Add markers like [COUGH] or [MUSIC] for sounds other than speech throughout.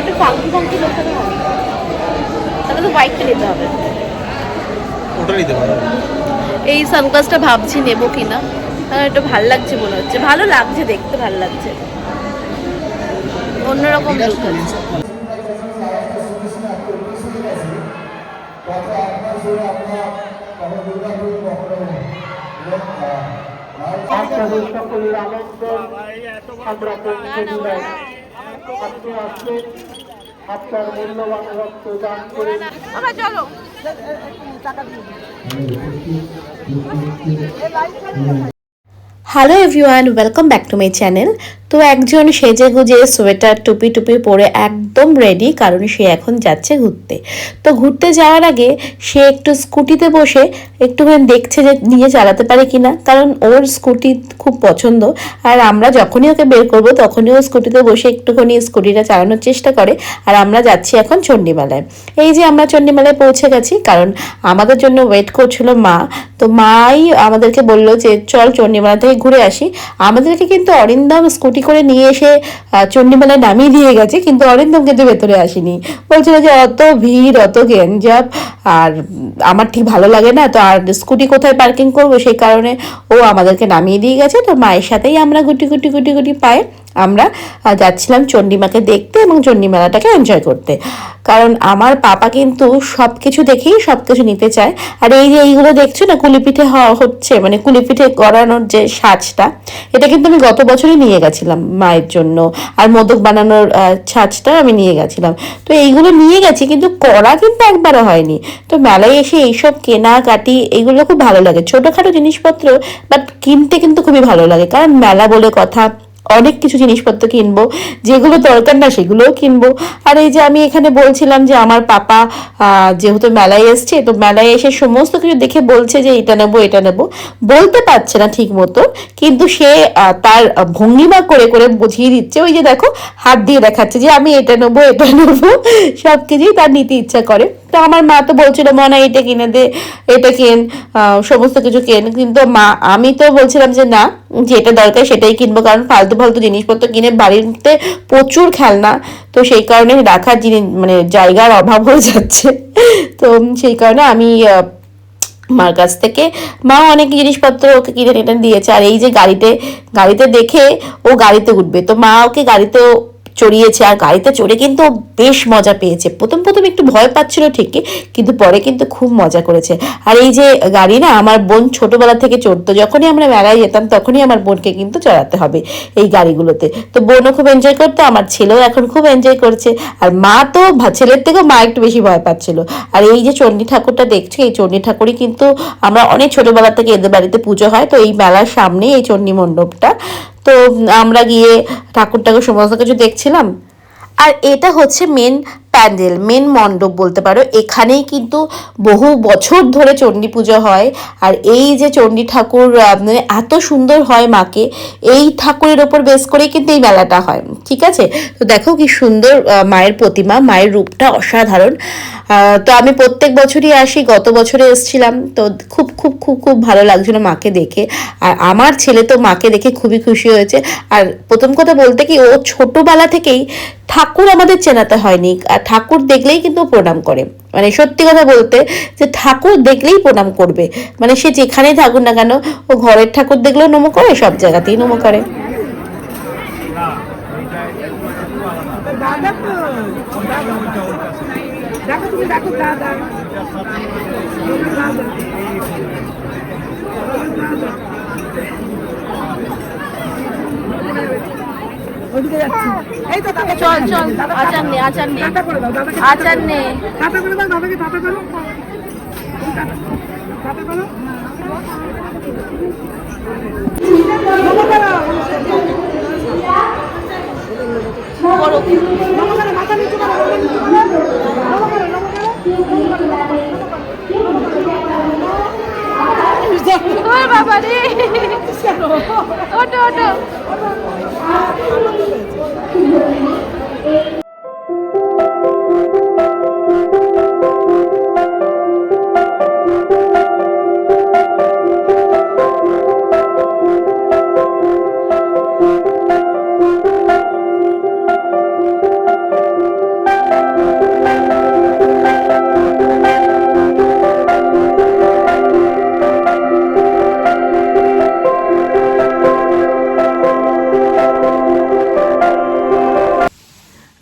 একটু funky funky লোকটা হবে। তাহলে তো হোয়াইটটা নিতে হবে। ওটা নিতে পারো। এই সানগ্লাসটা ভাবছি নেব কিনা। কারণ এটা ভালো লাগছে মনে হচ্ছে। ভালো লাগছে দেখতে ভালো লাগছে। অন্যরকম look আছে। সকলের আনন্দ আমরা পৌঁছে দিলাম আপনি আসবেন আপনার মূল্যবান রক্ত দান করে চলো hello everyone welcome back to my channel তো একজন সেজে গুজে সোয়েটার, টুপি টুপি পরে একদম রেডি কারণ সে এখন যাচ্ছে ঘুরতে। তো ঘুরতে যাওয়ার আগে সে একটু স্কুটিতে বসে একটুখানি দেখছে যে নিয়ে চালাতে পারে কিনা কারণ ওর স্কুটি খুব পছন্দ। আর আমরা যখনই ওকে বের করব, তখনই ও স্কুটিতে বসে একটুখানি স্কুটিটা চালানোর চেষ্টা করে। আর আমরা যাচ্ছি এখন চণ্ডীমেলায়। এই যে আমরা চণ্ডীমালায় পৌঁছে গেছি, কারণ আমাদের জন্য ওয়েট করছিল মা। তো মাই আমাদেরকে বলল যে, চল চণ্ডীমেলা থেকে ঘুরে আসি। আমাদেরকে কিন্তু অরিন্দম স্কুটি করে নিয়ে এসে চণ্ডীমেলায় নামিয়ে দিয়ে গেছে, কিন্তু অরিন্দম কিন্তু ভেতরে আসেনি। বলছিল যে, অত ভিড়, অত গেঞ্জাপ আর আমার ঠিক ভালো লাগে না, তো আর স্কুটি কোথায় পার্কিং করব? সেই কারণে ও আমাদেরকে নামিয়ে দিয়ে গেছে। তো মায়ের সাথেই আমরা গুটি গুটি গুটি গুটি পায়ে আমরা যাচ্ছিলাম চণ্ডীমাকে দেখতে এবং চণ্ডী মেলাটাকে এনজয় করতে। কারণ আমার পাপা কিন্তু সব কিছু দেখেই সব কিছু নিতে চায়। আর এই যে এইগুলো দেখছ না, কুলিপিঠে হওয়া হচ্ছে মানে কুলিপিঠে করানোর যে সাজটা, এটা কিন্তু আমি গত বছরই নিয়ে গেছিলাম মায়ের জন্য। আর মোদক বানানোর ছাঁচটা আমি নিয়ে গেছিলাম। তো এইগুলো নিয়ে গেছি, কিন্তু করা কিন্তু একবারও হয়নি। তো মেলায় এসে এইসব কেনাকাটি এইগুলো খুব ভালো লাগে। ছোটোখাটো জিনিসপত্র বাট কিনতে কিন্তু খুবই ভালো লাগে। কারণ মেলা বলে কথা অনেক কিছু জিনিসপত্র কিনবো, যেগুলো দরকার না সেগুলোও কিনবো। আর এই যে আমি এখানে বলছিলাম যে আমার পাপা যেহেতু মেলায় এসছে, তো মেলায় এসে সমস্ত কিছু দেখে বলছে যে এটা নেব এটা নেব। বলতে পারছে না ঠিক মতো, কিন্তু সে তার ভঙ্গিমা করে করে বুঝিয়ে দিচ্ছে। ওই যে দেখো, হাত দিয়ে দেখাচ্ছে যে আমি এটা নেব এটা নেব, সব কিছুই তার নিতে ইচ্ছা করে। তো আমার মা তো বলছিল, মনে, এটা কিনে দে, এটা কেন? সমস্ত কিছু কেন? কিন্তু মা, আমি তো বলছিলাম যে, না, যেটা দরকার সেটাই কিনবো, কারণ ফালতু ফালতু জিনিসপত্র কিনে বাড়িতে প্রচুর খেলনা, তো সেই কারণে রাখার জিনিস মানে জায়গার অভাব হয়ে যাচ্ছে। তো সেই কারণে আমি মার কাছ থেকে, মা, অনেক জিনিসপত্র ওকে কিনে টেনে দিয়েছে, আর এই যে গাড়িতে গাড়িতে দেখে ও গাড়িতে উঠবে। তো মা ওকে গাড়িতেও চড়িয়েছে আর গাড়িতে চড়ে কিন্তু বেশ মজা পেয়েছে। প্রথম প্রথম একটু ভয় পাচ্ছিল ঠিকই, কিন্তু পরে কিন্তু খুব মজা করেছে। আর এই যে গাড়ি না, আমার বোন ছোটবেলা থেকে চড়তো, যখনই আমরা মেলায় যেতাম তখনই আমার বোনকে কিন্তু চড়াতে হবে এই গাড়িগুলোতে। তো বোনও খুব এনজয় করতো, আমার ছেলেও এখন খুব এনজয় করছে, আর মা তো ছেলের থেকেও মা একটু বেশি ভয় পাচ্ছিল। আর এই যে চণ্ডী ঠাকুরটা দেখছ, এই চণ্ডী ঠাকুরই কিন্তু আমরা অনেক ছোটবেলা থেকে এদের বাড়িতে পুজো হয়, তো এই মেলার সামনে এই চণ্ডী মণ্ডপটা। তো আমরা গিয়ে ঠাকুর ঠাকুর সমস্ত কিছু দেখছিলাম। আর এটা হচ্ছে মেন প্যান্ডেল, মেন মণ্ডপ বলতে পারো, এখানেই কিন্তু বহু বছর ধরে চণ্ডী পুজো হয়। আর এই যে চণ্ডী ঠাকুর মানে এত সুন্দর হয় মাকে, এই ঠাকুরের ওপর বেস করেই কিন্তু এই মেলাটা হয়, ঠিক আছে? তো দেখো কি সুন্দর মায়ের প্রতিমা, মায়ের রূপটা অসাধারণ। তো আমি প্রত্যেক বছরই আসি, গত বছরে এসেছিলাম, তো খুব খুব খুব খুব ভালো লাগছিল মাকে দেখে। আর আমার ছেলে তো মাকে দেখে খুবই খুশি হয়েছে। আর প্রথম কথা বলতে কি, ও ছোটবেলা থেকেই ঠাকুর আমাদের চেনাতে হয়নি। আর ঠাকুর দেখলেই কিন্তু প্রণাম করে। মানে সত্যি কথা বলতে, যে ঠাকুর দেখলেই প্রণাম করবে। মানে সে যেখানেই থাকুক না কেন, ও ঘরের ঠাকুর দেখলেও নমো করে, সব জায়গাতেই নমো করে। এই তো দাদা চল চল। আচার নে আচার নে। টাটা করে দাও দাদাকে আচার নে। টাটা করে দাও দাদাকে টাটা করো। টাটা করো। মাথা নিচু করো মাথা নিচু করো। ওর বাবা রে ওটো ওটো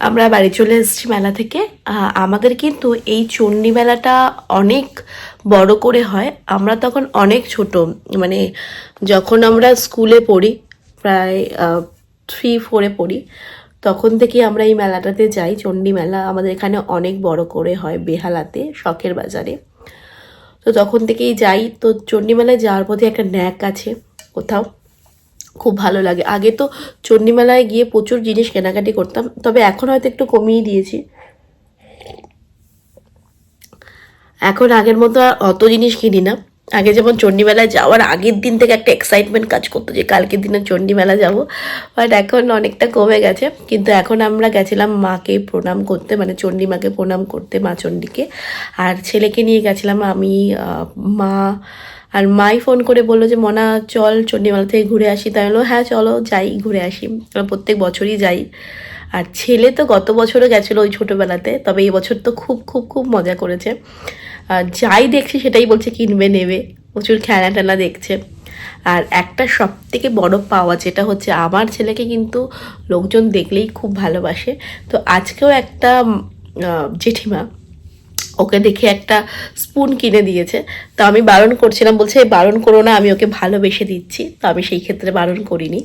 আমরা বাড়ি চলে এসেছি মেলা থেকে। আমাদের কিন্তু এই চণ্ডী মেলাটা অনেক বড় করে হয়। আমরা তখন অনেক ছোট মানে যখন আমরা স্কুলে পড়ি, প্রায় থ্রি ফোরে পড়ি, তখন থেকে আমরা এই মেলাটাতে যাই। চণ্ডী মেলা আমাদের এখানে অনেক বড় করে হয় বেহালাতে, শখের বাজারে। তো তখন থেকেই যাই। তো চণ্ডীমেলায় যাওয়ার পথে একটা ন্যাক আছে কোথাও। খুব ভালো লাগে। আগে তো চণ্ডীমেলায় গিয়ে প্রচুর জিনিস কেনাকাটি করতাম, তবে এখন হয়তো একটু কমিয়ে দিয়েছি। এখন আগের মতো আর অত জিনিস কিনি না। আগে যেমন চণ্ডীমেলায় যাওয়ার আগের দিন থেকে একটা এক্সাইটমেন্ট কাজ করতো যে কালকের দিনে চণ্ডীমেলা যাব বাট এখন অনেকটা কমে গেছে। কিন্তু এখন আমরা গেছিলাম মাকে প্রণাম করতে মানে চণ্ডী মাকে প্রণাম করতে, মা চণ্ডীকে। আর ছেলেকে নিয়ে গেছিলাম আমি মা আর মাই ফোন করে বলল যে, মনা, চল চণ্ডীমেলা থেকে ঘুরে আসি। তাই বলল হ্যাঁ চলো যাই, ঘুরে আসি। প্রত্যেক বছরই যাই। আর ছেলে তো গত বছরও গেছিল ওই ছোটোবেলাতে, তবে এই বছর তো খুব খুব খুব মজা করেছে। আর যাই দেখছি সেটাই বলছে কিনবে, নেবে। প্রচুর খেলা টেলা দেখছে। আর একটা সব থেকে বড় পাওয়া যেটা হচ্ছে, আমার ছেলেকে কিন্তু লোকজন দেখলেই খুব ভালোবাসে। তো আজকেও একটা জেঠিমা ওকে দেখে একটা স্পুন কিনে দিয়েছে। তো আমি বারণ করছিলাম, বলছে বারণ করো না, আমি ওকে ভালোবেসে দিচ্ছি। তো আমি সেই ক্ষেত্রে বারণ করিনি।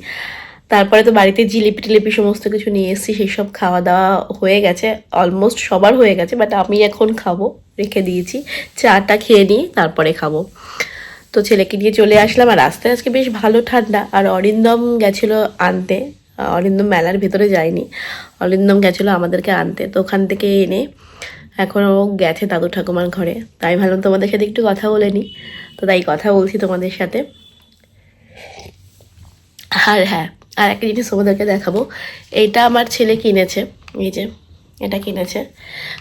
তারপরে তো বাড়িতে জিলিপি টিলিপি সমস্ত কিছু নিয়ে এসেছি, সেই সব খাওয়া দাওয়া হয়ে গেছে অলমোস্ট সবার হয়ে গেছে বাট আমি এখন খাব, রেখে দিয়েছি। চাটা খেয়ে নিই তারপরে খাব। তো ছেলেকে নিয়ে চলে আসলাম, আর রাস্তায় আজকে বেশ ভালো ঠান্ডা, আর অরিন্দম গেছিল আনতে। অরিন্দম মেলার ভেতরে যায়নি, অরিন্দম গেছিল আমাদেরকে আনতে। তো ওখান থেকে এনে এখন ও গেছে দাদু ঠাকুমার ঘরে। তাই ভাবলাম তোমাদের সাথে একটু কথা বলে নিই। তো তাই কথা বলছি তোমাদের সাথে। আর হ্যাঁ আর একটা জিনিস তোমাদেরকে দেখাবো। এইটা আমার ছেলে কিনেছে। এই যে, এটা কিনেছে।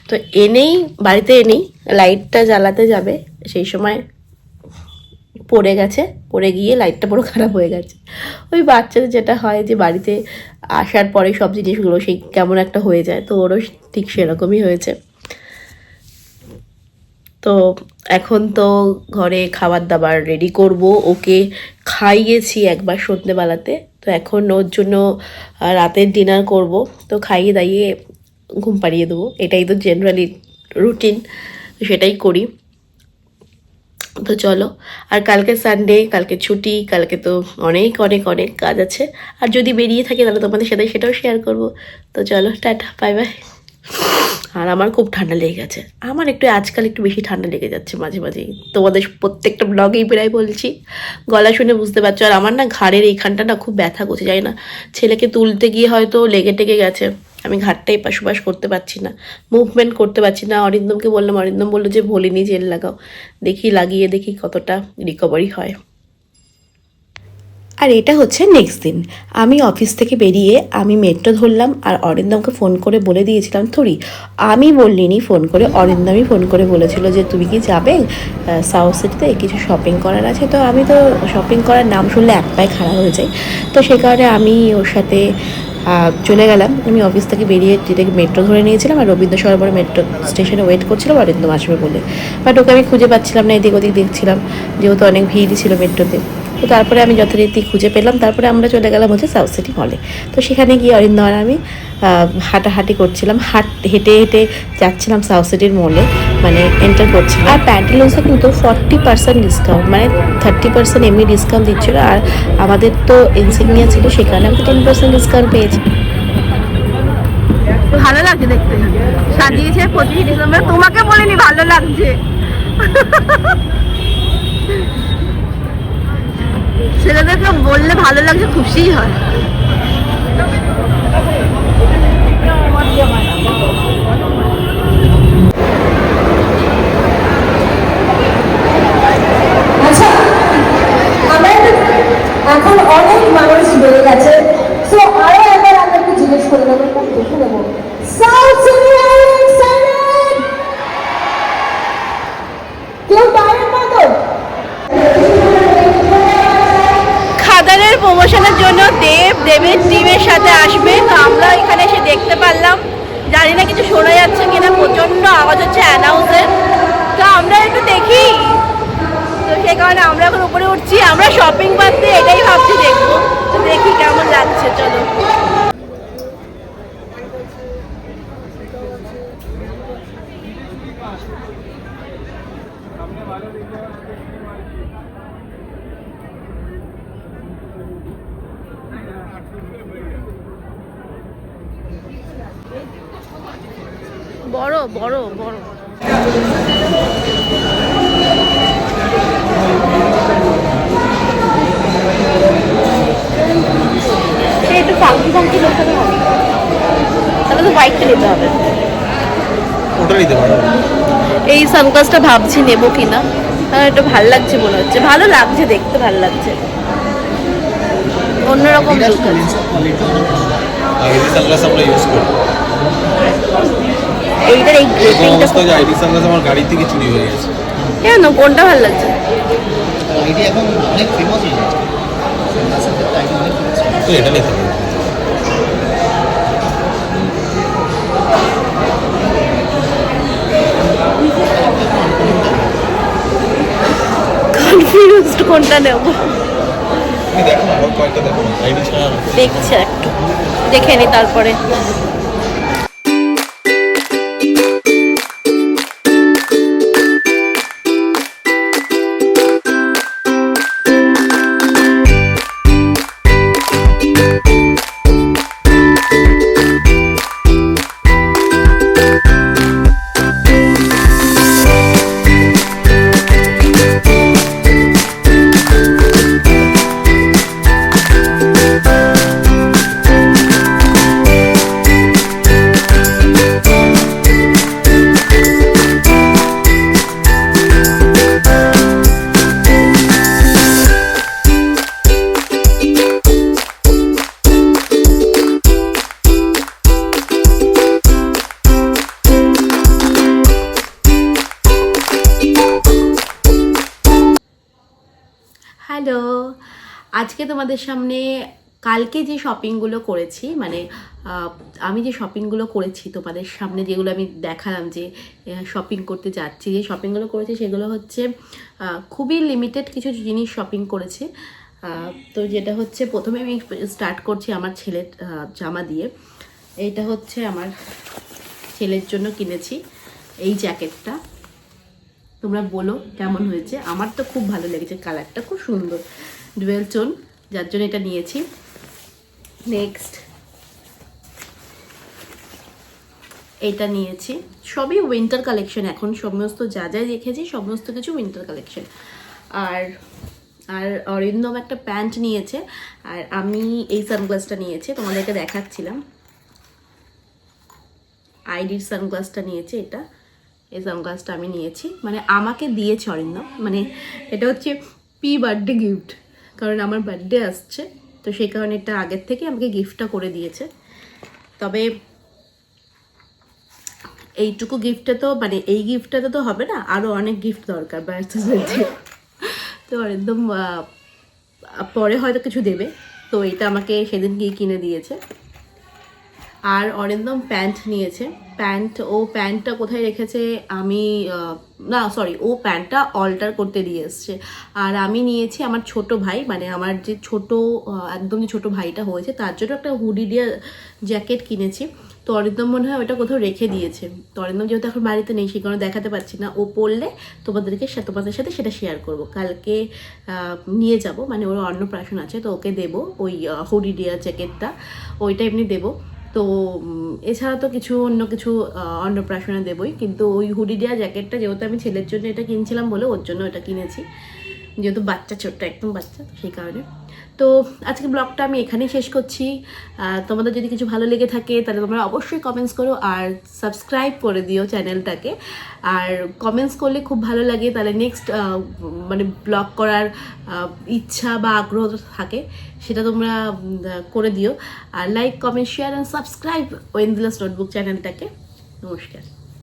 তো এনেই, বাড়িতে এনেই, লাইটটা জ্বালাতে যাবে। সেই সময় পড়ে গেছে। পড়ে গিয়ে লাইটটা পুরো খারাপ হয়ে গেছে। ওই বাচ্চাদের যেটা হয় যে বাড়িতে আসার পরে সব জিনিসগুলো সেই কেমন একটা হয়ে যায়। তো ওরও ঠিক সেরকমই হয়েছে। তো এখন তো ঘরে খাবার দাবার রেডি করব। ওকে খাইয়েছি একবার সন্ধ্যেবেলাতে তো এখন ওর জন্য রাতের ডিনার করব। তো খাইয়ে দাইয়ে ঘুম পাড়িয়ে দেবো। এটাই তো জেনারেলি রুটিন সেটাই করি। তো চলো, আর কালকে সানডে কালকে ছুটি, কালকে তো অনেক অনেক অনেক কাজ আছে। আর যদি বেরিয়ে থাকে তাহলে তোমাদের সাথে সেটাও শেয়ার করব। তো চলো, টাটা বাই বাই আর আমার খুব ঠান্ডা লেগে গেছে। আমার একটু আজকাল একটু বেশি ঠান্ডা লেগে যাচ্ছে মাঝে মাঝেই। তোমাদের প্রত্যেকটা ব্লগেই প্রায় বলছি। গলা শুনে বুঝতে পারছ। আর আমার না ঘাড়ের এইখানটা না খুব ব্যথা করছে যাই না। ছেলেকে তুলতে গিয়ে হয়তো লেগে টেগে গেছে। আমি ঘাটটাই পাশুপাশ করতে পারছি না। মুভমেন্ট করতে পারছি না। অরিন্দমকে বললাম, অরিন্দম বলল যে, ভলিনি জেল লাগাও। দেখি লাগিয়ে দেখি কতটা রিকভারি হয়। আর এটা হচ্ছে নেক্সট দিন। আমি অফিস থেকে বেরিয়ে আমি মেট্রো ধরলাম আর অরিন্দমকে ফোন করে বলে দিয়েছিলাম, থরি, আমি বললিনি ফোন করে, অরিন্দমই ফোন করে বলেছিল যে, তুমি কি যাবে? সাউথ সিটিতে কিছু শপিং করার আছে? তো আমি তো শপিং করার নাম শুনলে এক পায়ে খারাপ হয়ে যায়। তো সে কারণে আমি ওর সাথে চলে গেলাম। আমি অফিস থেকে বেরিয়ে ডিরেক্ট মেট্রো ধরে নিয়েছিলাম আর রবীন্দ্র সরোবরে মেট্রো স্টেশনে ওয়েট করছিলাম, অরিন্দম আসবে বলে। বাট ওকে আমি খুঁজে পাচ্ছিলাম না, এদিক ওদিক দেখছিলাম। যেহেতু অনেক ভিড়ই ছিল মেট্রোতে। তো তারপরে আমি যথারীতি খুঁজে পেলাম। তারপরে আমরা চলে গেলাম হচ্ছে সাউথ সিটি মলে তো সেখানে গিয়ে অরিন্দম আর আমি হাঁটাহাঁটি করছিলাম। হাট, হেঁটে হেঁটে যাচ্ছিলাম সাউথ সিটির মলে মানে এন্টার করছিলাম। আর প্যান্টালুন্সে কিন্তু ফর্টি পার্সেন্ট ডিসকাউন্ট মানে থার্টি পার্সেন্ট এমনি ডিসকাউন্ট দিচ্ছিল। আর আমাদের তো ইনসিগনিয়া ছিল, সেখানে আমি টেন পার্সেন্ট ডিসকাউন্ট পেয়েছি। ভালো লাগছে দেখতে। সাজিয়েছে পঁচিশে ডিসেম্বর তোমাকে বলিনি ভালো লাগছে। [LAUGHS] ছেলেদেরকে বললে ভালো লাগছে খুশিই হয়। আচ্ছা এখন অনেক মানুষ বেড়ে গেছে সো আরও একবার আমরা একটু জিজ্ঞেস করে নেব একটু দেখে নেব সাউথ সিনিয়র এক্সাইটেড কেউ বাইরের না তো খাদানের প্রমোশনের জন্য দেব দেবের টিমের সাথে আসবে তো আমরা এখানে এসে দেখতে পারলাম। জানি না কিছু শোনা যাচ্ছে কিনা প্রচণ্ড আওয়াজ হচ্ছে অ্যানাউন্সের তো আমরা একটু দেখি। তো সেই কারণে আমরা এখন উপরে উঠছি, আমরা শপিং করতে, এটাই ভাবছি দেখব তো দেখি কেমন লাগছে চলো বড় বড় বড় সে একটু ফাঙ্কি ফাঙ্কি লোকালে হবে তো বাইকটা নিতে হবে। ওটা নিতে পারো। এই সানগ্লাসটা ভাবছি নেব কিনা। একটু ভালো লাগছে মনে হচ্ছে। ভালো লাগছে দেখতে ভালো লাগছে। অন্যরকম লুক সানগ্লাস আমরা ইউজ করি। এইটার এই গ্রেটিংটা যে আইডি সানগ্লাস আমার গাড়ি থেকে চুরি হয়ে গেছে। কেন? কোনটা ভালো লাগছে? এটি এখন অনেক ফেমাস হয়ে গেছে। তো এটা নিতে কনফিউজড কোনটা নেব? দেখছি একটু। দেখে নি তারপরে। আজকে তোমাদের সামনে কালকে যে শপিংগুলো করেছি মানে আমি যে শপিংগুলো করেছি তোমাদের সামনে, যেগুলো আমি দেখালাম যে শপিং করতে যাচ্ছি, যে শপিংগুলো করেছি সেগুলো হচ্ছে খুবই লিমিটেড কিছু জিনিস শপিং করেছি। তো যেটা হচ্ছে, প্রথমে আমি স্টার্ট করছি আমার ছেলের জামা দিয়ে। এইটা হচ্ছে আমার ছেলের জন্য কিনেছি, এই জ্যাকেটটা তোমরা বলো কেমন হয়েছে? আমার তো খুব ভালো লেগেছে কালারটা খুব সুন্দর। ডুয়েল টোন যার জন্য এটা নিয়েছি। নেক্সট এটা নিয়েছি। সবই উইন্টার কালেকশন এখন। সমস্ত যা যা দেখেছি সমস্ত কিছু উইন্টার কালেকশন আর আর অরিন্দম একটা প্যান্ট নিয়েছে। আর আমি এই সানগ্লাসটা নিয়েছি। তোমাদেরকে দেখাচ্ছিলাম। আইডির সানগ্লাসটা নিয়েছি এটা। এই সানগ্লাসটা আমি নিয়েছি। মানে আমাকে দিয়েছে অরিন্দম। মানে এটা হচ্ছে পি বার্থডে গিফট কারণ আমার বার্থডে আসছে, তো সেই কারণে এটা আগের থেকে আমাকে গিফটটা করে দিয়েছে। তবে এইটুকু গিফটটা তো মানে এই গিফটটাতে তো হবে না আরও অনেক গিফট দরকার বার্থডে তো। একদম পরে হয়তো কিছু দেবে, তো এটা আমাকে সেদিন গিয়ে কিনে দিয়েছে। আর অরিন্দম প্যান্ট নিয়েছে। প্যান্ট, ও প্যান্টটা কোথায় রেখেছে আমি না সরি ও প্যান্টটা অল্টার করতে দিয়ে এসছে। আর আমি নিয়েছি আমার ছোট ভাই মানে আমার যে ছোট একদম যে ছোট ভাইটা হয়েছে, তার জন্য একটা হুডি দিয়ে জ্যাকেট কিনেছি। তো অরিন্দম মনে হয় ওটা কোথাও রেখে দিয়েছে। তো অরিন্দম যেহেতু এখন বাড়িতে নেই, সেই কারণে দেখাতে পারছি না। ও পড়লে তোমাদেরকে সে- তোমাদের সাথে সেটা শেয়ার করব। কালকে নিয়ে যাব মানে ওর অন্নপ্রাশন আছে, তো ওকে দেবো ওই হুডি ডিয়া জ্যাকেটটা ওইটা এমনি দেবো। তো এছাড়া তো কিছু অন্য কিছু অন্নপ্রাশনে দেবই। কিন্তু ওই হুডি দেওয়া জ্যাকেটটা যেহেতু আমি ছেলের জন্য এটা কিনছিলাম বলে ওর জন্য এটা কিনেছি। যেহেতু বাচ্চা, ছোট্ট একদম বাচ্চা, সেই কারণে। তো আজকে ব্লগটা আমি এখানেই শেষ করছি। তোমাদের যদি কিছু ভালো লেগে থাকে, তাহলে তোমরা অবশ্যই কমেন্টস করো আর সাবস্ক্রাইব করে দিও চ্যানেলটাকে আর কমেন্টস করলে খুব ভালো লাগে, তাহলে নেক্সট মানে ব্লগ করার ইচ্ছা বা আগ্রহ থাকে, সেটা তোমরা করে দিও। আর like comment share and subscribe ওয়েন্দিলাস notebook চ্যানেলটাকে নমস্কার।